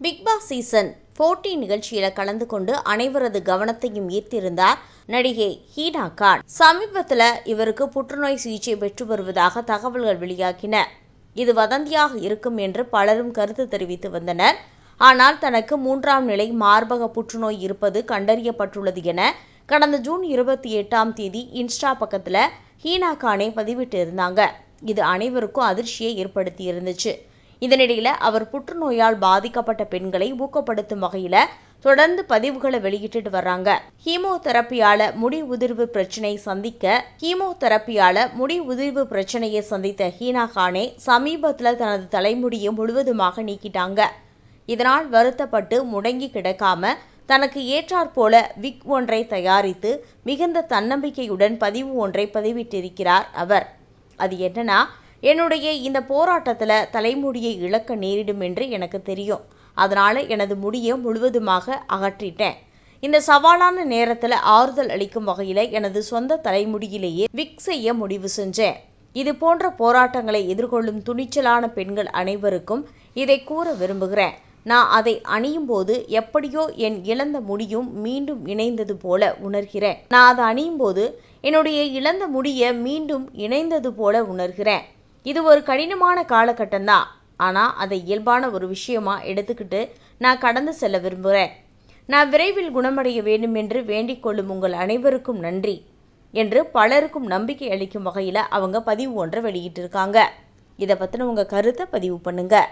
Big Boss season 14 நிகழ்ச்சியில் கலந்து கொண்டு அனைவரது கவனத்தையும் ஈர்த்திருந்தார் நடிகை ஹீனா கான். சமீபத்தில் இவருக்கு புற்றுநோய் சிகிச்சை பெற்று வருவதாக தகவல்கள் வெளியாகின. இது வதந்தியாக இருக்கும் என்று பலரும் கருத்து தெரிவித்து வந்தனர். ஆனால் தனக்கு மூன்றாம் நிலை மார்பக புற்றுநோய் இருப்பது கண்டறியப்பட்டுள்ளது என கடந்த ஜூன் இருபத்தி எட்டாம் தேதி இன்ஸ்டா பக்கத்தில் ஹீனா கானே பதிவிட்டிருந்தாங்க. இது அனைவருக்கும் அதிர்ச்சியை ஏற்படுத்தி இருந்துச்சு இதனிடையில் அவர் புற்றுநோயால் பாதிக்கப்பட்ட பெண்களை ஊக்கப்படுத்தும் வகையில் தொடர்ந்து பதிவுகளை வெளியிட்டுட்டு வர்றாங்க. ஹீமோதெரப்பியால முடி உதிர்வு பிரச்சனை சந்திக்க ஹீமோதெரப்பியால முடி உதிர்வு பிரச்சனையை சந்தித்த ஹீனா கானே சமீபத்தில் தனது தலைமுடியை முழுவதுமாக நீக்கிட்டாங்க. இதனால் வருத்தப்பட்டு முடங்கி கிடக்காம தனக்கு ஏற்றாற்போல விக் ஒன்றை தயாரித்து மிகுந்த தன்னம்பிக்கையுடன் பதிவு ஒன்றை பதிவிட்டிருக்கிறார் அவர். அது என்னன்னா என்னுடைய இந்த போராட்டத்தில் தலைமுடியை இழக்க நேரிடும் என்று எனக்கு தெரியும். அதனால் எனது முடியை முழுவதுமாக அகற்றிட்டேன். இந்த சவாலான நேரத்தில் ஆறுதல் அளிக்கும் வகையில் எனது சொந்த தலைமுடியிலேயே விக் செய்ய முடிவு செஞ்சேன். இது போன்ற போராட்டங்களை எதிர்கொள்ளும் துணிச்சலான பெண்கள் அனைவருக்கும் இதை கூற விரும்புகிறேன். நான் அதை அணியும் போது எப்படியோ என் இழந்த முடியும் மீண்டும் இணைந்தது போல உணர்கிறேன். நான் அதை அணியும் போது என்னுடைய இழந்த முடிய மீண்டும் இணைந்தது போல உணர்கிறேன். இது ஒரு கடினமான காலகட்டம் தான் ஆனால் அதை இயல்பான ஒரு விஷயமா எடுத்துக்கிட்டு நான் கடந்து செல்ல விரும்புகிறேன் நான் விரைவில் குணமடைய வேண்டும் என்று வேண்டிக் கொள்ளும் உங்கள் அனைவருக்கும் நன்றி என்று பலருக்கும் நம்பிக்கை அளிக்கும் வகையில் அவங்க பதிவு ஒன்றை வெளியிட்டிருக்காங்க. இதை பற்றின உங்கள் கருத்தை பதிவு பண்ணுங்கள்